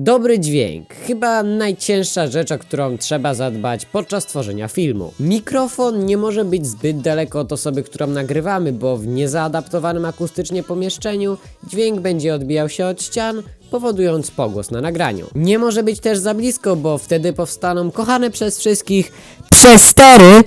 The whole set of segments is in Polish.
Dobry dźwięk. Chyba najcięższa rzecz, o którą trzeba zadbać podczas tworzenia filmu. Mikrofon nie może być zbyt daleko od osoby, którą nagrywamy, bo w niezaadaptowanym akustycznie pomieszczeniu dźwięk będzie odbijał się od ścian, powodując pogłos na nagraniu. Nie może być też za blisko, bo wtedy powstaną kochane przez wszystkich przestery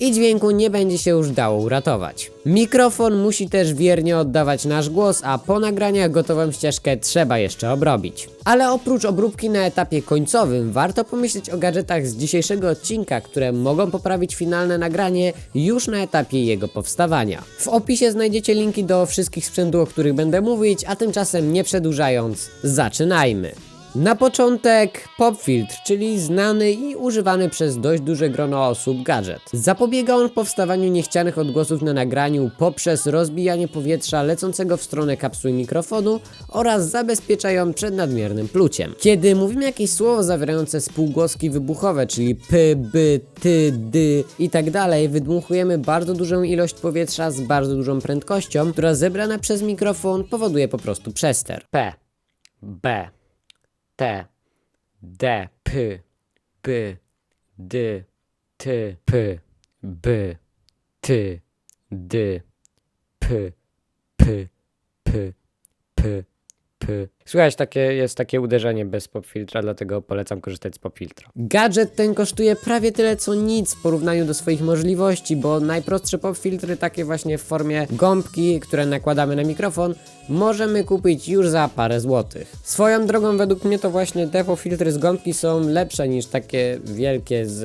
i dźwięku nie będzie się już dało uratować. Mikrofon musi też wiernie oddawać nasz głos, a po nagraniach gotową ścieżkę trzeba jeszcze obrobić. Ale oprócz obróbki na etapie końcowym, warto pomyśleć o gadżetach z dzisiejszego odcinka, które mogą poprawić finalne nagranie już na etapie jego powstawania. W opisie znajdziecie linki do wszystkich sprzętów, o których będę mówić, a tymczasem nie przedłużając, zaczynajmy. Na początek popfiltr, czyli znany i używany przez dość duże grono osób gadżet. Zapobiega on powstawaniu niechcianych odgłosów na nagraniu poprzez rozbijanie powietrza lecącego w stronę kapsuły mikrofonu oraz zabezpiecza ją przed nadmiernym pluciem. Kiedy mówimy jakieś słowo zawierające spółgłoski wybuchowe, czyli p, b, ty, dy i tak dalej, wydmuchujemy bardzo dużą ilość powietrza z bardzo dużą prędkością, która zebrana przez mikrofon powoduje po prostu przester. P, B, T, D, P, B, D, T, P, B, T, D, P, P, P, P, P. Słuchajcie, takie, jest takie uderzenie bez popfiltra, dlatego polecam korzystać z popfiltra. Gadżet ten kosztuje prawie tyle co nic w porównaniu do swoich możliwości, bo najprostsze popfiltry, takie właśnie w formie gąbki, które nakładamy na mikrofon, możemy kupić już za parę złotych. Swoją drogą według mnie to właśnie te popfiltry z gąbki są lepsze niż takie wielkie z,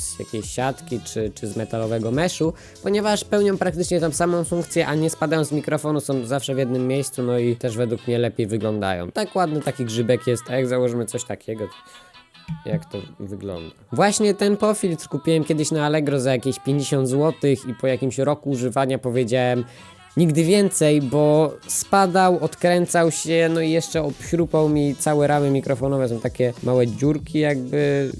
z jakiejś siatki czy, czy z metalowego meszu, ponieważ pełnią praktycznie tą samą funkcję, a nie spadają z mikrofonu, są zawsze w jednym miejscu, no i też według mnie lepiej wyglądają. Tak ładny taki grzybek jest, a jak założymy coś takiego, jak to wygląda. Właśnie ten pofiltr kupiłem kiedyś na Allegro za jakieś 50 zł i po jakimś roku używania powiedziałem nigdy więcej, bo spadał, odkręcał się, no i jeszcze obśrupał mi całe ramy mikrofonowe, są takie małe dziurki jakby,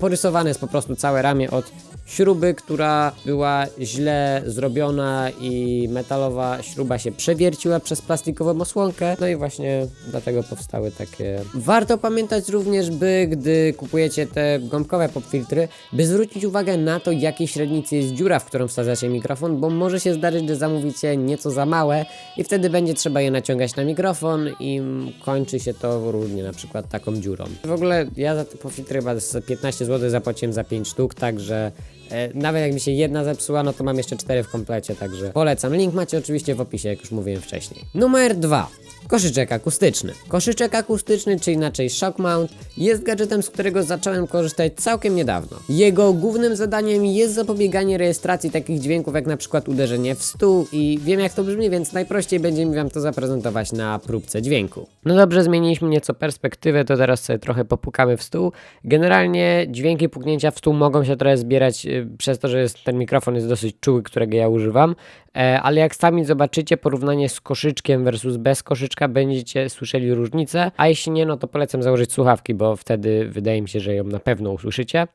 porysowane jest po prostu całe ramię od śruby, która była źle zrobiona i metalowa śruba się przewierciła przez plastikową osłonkę. No i właśnie dlatego powstały takie. Warto pamiętać również, by gdy kupujecie te gąbkowe popfiltry, by zwrócić uwagę na to, jakiej średnicy jest dziura, w którą wsadzacie mikrofon, bo może się zdarzyć, że zamówicie nieco za małe i wtedy będzie trzeba je naciągać na mikrofon i kończy się to różnie, na przykład taką dziurą. W ogóle ja za te popfiltry chyba z 15 zł zapłaciłem za 5 sztuk, także E, nawet jak mi się jedna zepsuła, no to mam jeszcze cztery w komplecie, także polecam. Link macie oczywiście w opisie, jak już mówiłem wcześniej. Numer dwa. Koszyczek akustyczny. Koszyczek akustyczny, czy inaczej shock mount, jest gadżetem, z którego zacząłem korzystać całkiem niedawno. Jego głównym zadaniem jest zapobieganie rejestracji takich dźwięków, jak na przykład uderzenie w stół i wiem jak to brzmi, więc najprościej będzie mi wam to zaprezentować na próbce dźwięku. No dobrze, zmieniliśmy nieco perspektywę, to teraz sobie trochę popukamy w stół. Generalnie dźwięki puknięcia w stół mogą się trochę zbierać y, przez to, że jest, ten mikrofon jest dosyć czuły, którego ja używam, e, ale jak sami zobaczycie porównanie z koszyczkiem versus bez koszyczka, będziecie słyszeli różnicę, a jeśli nie, no to polecam założyć słuchawki, bo wtedy wydaje mi się, że ją na pewno usłyszycie.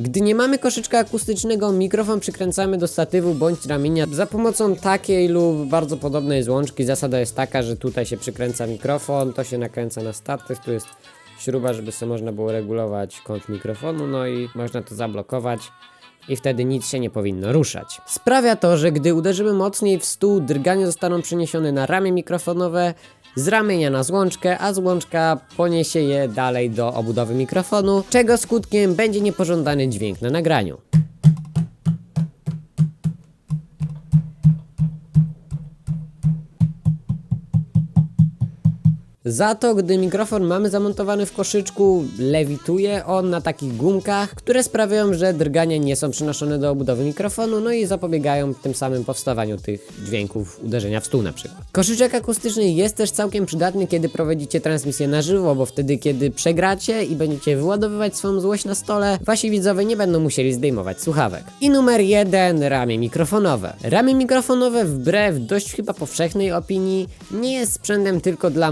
Gdy nie mamy koszyczka akustycznego, mikrofon przykręcamy do statywu bądź ramienia za pomocą takiej lub bardzo podobnej złączki. Zasada jest taka, że tutaj się przykręca mikrofon, to się nakręca na statyw, tu jest śruba, żeby sobie można było regulować kąt mikrofonu, no i można to zablokować i wtedy nic się nie powinno ruszać. Sprawia to, że gdy uderzymy mocniej w stół, drgania zostaną przeniesione na ramię mikrofonowe, z ramienia na złączkę, a złączka poniesie je dalej do obudowy mikrofonu, czego skutkiem będzie niepożądany dźwięk na nagraniu. Za to, gdy mikrofon mamy zamontowany w koszyczku, lewituje on na takich gumkach, które sprawiają, że drgania nie są przynoszone do obudowy mikrofonu, no i zapobiegają tym samym powstawaniu tych dźwięków uderzenia w stół na przykład. Koszyczek akustyczny jest też całkiem przydatny, kiedy prowadzicie transmisję na żywo, bo wtedy, kiedy przegracie i będziecie wyładowywać swoją złość na stole, wasi widzowie nie będą musieli zdejmować słuchawek. I numer jeden, ramię mikrofonowe. Ramię mikrofonowe, wbrew dość chyba powszechnej opinii, nie jest sprzętem tylko dla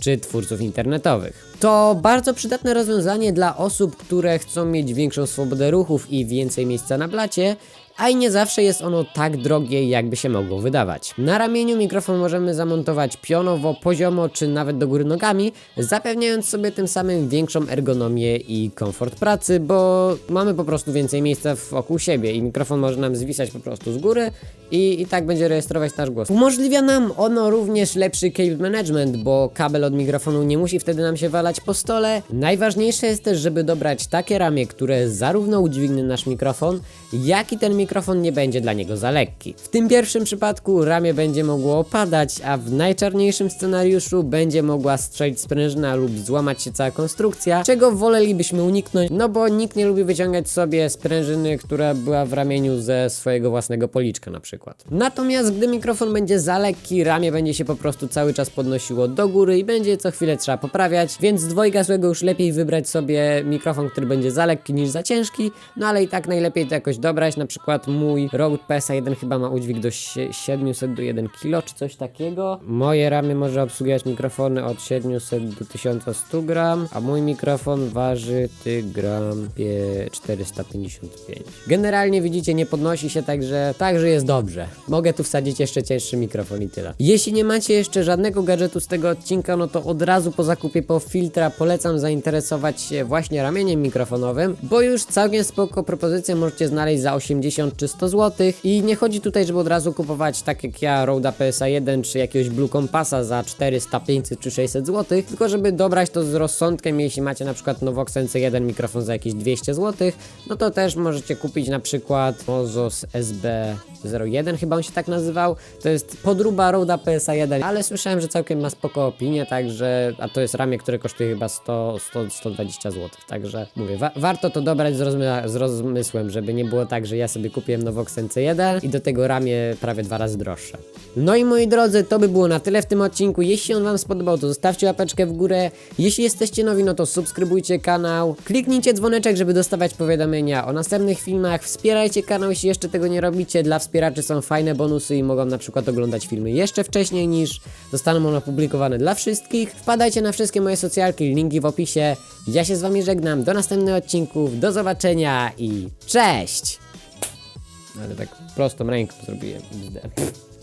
czy twórców internetowych. To bardzo przydatne rozwiązanie dla osób, które chcą mieć większą swobodę ruchów i więcej miejsca na blacie, a i nie zawsze jest ono tak drogie, jakby się mogło wydawać. Na ramieniu mikrofon możemy zamontować pionowo, poziomo czy nawet do góry nogami, zapewniając sobie tym samym większą ergonomię i komfort pracy, bo mamy po prostu więcej miejsca wokół siebie i mikrofon może nam zwisać po prostu z góry i, i tak będzie rejestrować nasz głos. Umożliwia nam ono również lepszy cable management, bo kabel od mikrofonu nie musi wtedy nam się walać po stole. Najważniejsze jest też, żeby dobrać takie ramię, które zarówno udźwignie nasz mikrofon, jak i ten mikrofon nie będzie dla niego za lekki. W tym pierwszym przypadku ramię będzie mogło opadać, a w najczarniejszym scenariuszu będzie mogła strzelić sprężyna lub złamać się cała konstrukcja, czego wolelibyśmy uniknąć, no bo nikt nie lubi wyciągać sobie sprężyny, która była w ramieniu ze swojego własnego policzka na przykład. Natomiast gdy mikrofon będzie za lekki, ramię będzie się po prostu cały czas podnosiło do góry i będzie co chwilę trzeba poprawiać, więc z dwojga złego już lepiej wybrać sobie mikrofon, który będzie za lekki niż za ciężki, no ale i tak najlepiej to jakoś dobrać, na przykład mój Rode PSA1 chyba ma udźwig do sie- 700 do 1 kg czy coś takiego. Moje ramię może obsługiwać mikrofony od 700 do 1100 gram, a mój mikrofon waży tygram pie- 455. Generalnie widzicie, nie podnosi się, także, także jest dobrze. Mogę tu wsadzić jeszcze cięższy mikrofon i tyle. Jeśli nie macie jeszcze żadnego gadżetu z tego odcinka, no to od razu po zakupie po filtra polecam zainteresować się właśnie ramieniem mikrofonowym, bo już całkiem spoko propozycje możecie znaleźć za 80 czy 100 zł i nie chodzi tutaj, żeby od razu kupować tak jak ja Roda PSA 1 czy jakiegoś Blue Compassa za 400, 500 czy 600 zł, tylko żeby dobrać to z rozsądkiem, jeśli macie na przykład Novox NC1 mikrofon za jakieś 200 zł, no to też możecie kupić na przykład Mozos SB01 chyba on się tak nazywał, to jest podruba Roda PSA 1, ale słyszałem, że całkiem ma spoko opinię, także, a to jest ramię, które kosztuje chyba 100, 100 120 zł, także mówię, wa warto to dobrać z, rozmy- z rozmysłem, żeby nie było tak, że ja sobie kupiłem Novox NC1 i do tego ramię prawie dwa razy droższe. No i moi drodzy, to by było na tyle w tym odcinku. Jeśli on wam spodobał, to zostawcie łapeczkę w górę. Jeśli jesteście nowi, no to subskrybujcie kanał. Kliknijcie dzwoneczek, żeby dostawać powiadomienia o następnych filmach. Wspierajcie kanał, jeśli jeszcze tego nie robicie. Dla wspieraczy są fajne bonusy i mogą na przykład oglądać filmy jeszcze wcześniej niż zostaną one opublikowane dla wszystkich. Wpadajcie na wszystkie moje socjalki, linki w opisie. Ja się z wami żegnam. Do następnych odcinków. Do zobaczenia i cześć! ale tak prostą ręką zrobiłem. Pff.